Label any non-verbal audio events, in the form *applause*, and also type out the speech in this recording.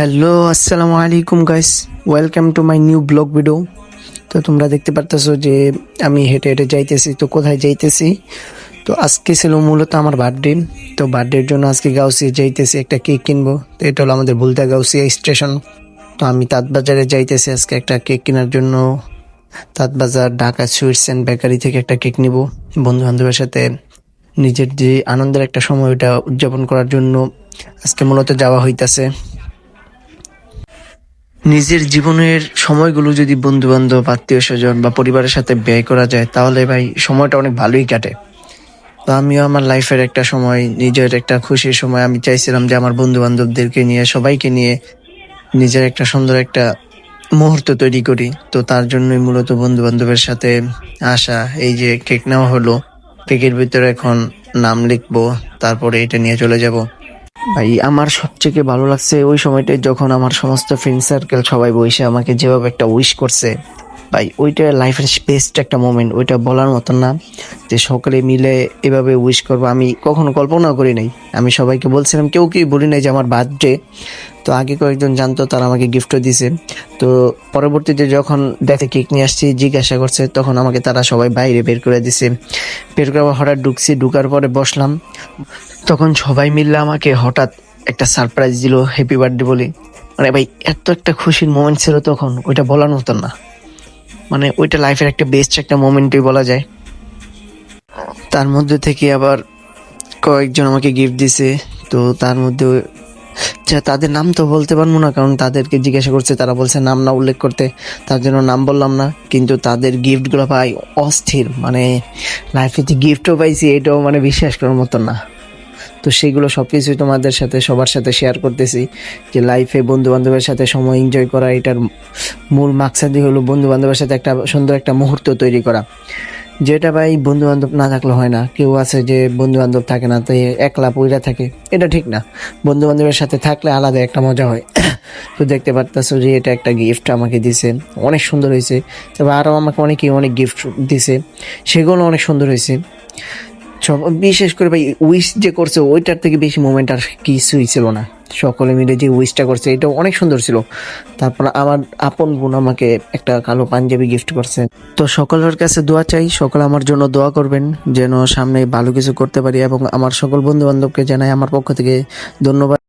Hello আসসালামু আলাইকুম guys welcome to my new blog video তো তোমরা দেখতে পারতেছো যে আমি হেঁটে হেঁটে যাইতেছি। তো কোথায় যাইতেছি? তো আজকে ছিল মূলত আমার বার্থডে তো বার্থডের জন্য আজকে গাউসিয়া যাইতেছি, একটা কেক কিনবো। তো এটা হলো আমাদের ভুলতা গাউসিয়া স্টেশন তো আমি তাঁতবাজারে যাইতেছি আজকে একটা কেক কেনার জন্য। Tantibazar Dhaka sweets and bakery থেকে একটা কেক নিব। বন্ধু বান্ধবের সাথে নিজের যে আনন্দের একটা সময় ওটা উদযাপন করার জন্য আজকে মূলত যাওয়া হইতাছে। নিজের জীবনের সময়গুলো যদি বন্ধু বান্ধব আত্মীয় স্বজন বা পরিবারের সাথে ব্যয় করা যায়, তাহলে ভাই সময়টা অনেক ভালোই কাটে। তো আমিও আমার লাইফের একটা সময়, নিজের একটা খুশির সময় আমি চাইছিলাম যে আমার বন্ধু বান্ধবদেরকে নিয়ে, সবাইকে নিয়ে নিজের একটা সুন্দর একটা মুহূর্ত তৈরি করি। তো তার জন্যই মূলত বন্ধু বান্ধবের সাথে আসা, এই যে কেক নেওয়া হলো, কেকের ভিতরে এখন নাম লিখব, তারপরে এটা নিয়ে চলে যাব। ভাই, আমার সবথেকে ভালো লাগছে ওই সময়টায় যখন আমার সমস্ত ফ্রেন্ড সার্কেল সবাই বসে আমাকে যেভাবে একটা উইশ করছে। ভাই, ওইটা লাইফের বেস্ট একটা মোমেন্ট ওইটা বলার মতন না। যে সকলে মিলে এভাবে উইশ করব, আমি কখনো কল্পনা করি নাই। আমি সবাইকে বলছিলাম, কেউ কি বলি নাই যে আমার বার্থডে তো আগে কয়েকজন জানতো, তারা আমাকে গিফটও দিছে। তো পরবর্তীতে যখন দেখে কেক নিয়ে আসছি, জিজ্ঞাসা করছে, তখন আমাকে তারা সবাই বাইরে বের করে দিছে। বের করে হঠাৎ ঢুকছি, ঢুকার পরে বসলাম। তখন সবাই মিললে আমাকে হঠাৎ একটা সারপ্রাইজ দিল হ্যাপি বার্থডে বলে। মানে ভাই, এত একটা খুশির মোমেন্ট ছিল তখন, ওইটা বলার মতন না। মানে ওইটা লাইফের একটা বেস্ট একটা মোমেন্টই বলা যায়। তার মধ্যে থেকে আবার কয়েকজন আমাকে গিফট দিছে, তো তার মধ্যে তাদের নাম তো বলতে পারব না, কারণ তাদেরকে জিজ্ঞাসা করছে, তারা বলছে নাম না উল্লেখ করতে, তার জন্য নাম বললাম না, কিন্তু তাদের গিফটগুলো পাই অস্থির মানে লাইফে যে গিফটও পাইছি, এটাও মানে বিশ্বাস করার মতো না। তো সেগুলো সব কিছুই তোমাদের সাথে, সবার সাথে শেয়ার করতেছি যে লাইফে বন্ধু বান্ধবের সাথে সময় এনজয় করা, এটার মূল মাকসাদই হলো বন্ধু বান্ধবের সাথে একটা সুন্দর একটা মুহূর্ত তৈরি করা। যেটা ভাই বন্ধু বান্ধব না থাকলে হয় না। কেউ আছে যে বন্ধু বান্ধব থাকে না, তো একলা পইরা থাকে। এটা ঠিক না। বন্ধু বান্ধবের সাথে থাকলে আলাদা একটা মজা হয়। *coughs* তো দেখতে পারতেছো যে এটা একটা গিফট আমাকে দিছে। অনেক সুন্দর হয়েছে। তবে আরও আমাকে অনেকেই অনেক গিফট দিছে। সেগুলো অনেক সুন্দর হয়েছে। সব বিশেষ করে ভাই উইশ যে করছে, ওইটার থেকে বেশি মোমেন্ট আর কিছুই ছিল না। সকলে মিলে যে উইশটা করছে এটা অনেক সুন্দর ছিল। তারপর আমার আপন বোন আমাকে একটা কালো পাঞ্জাবি গিফট করছে। তো সকলের কাছে দোয়া চাই, সকলে আমার জন্য দোয়া করবেন, যেন সামনে ভালো কিছু করতে পারি এবং আমার সকল বন্ধু বান্ধবকে জানাই আমার পক্ষ থেকে ধন্যবাদ।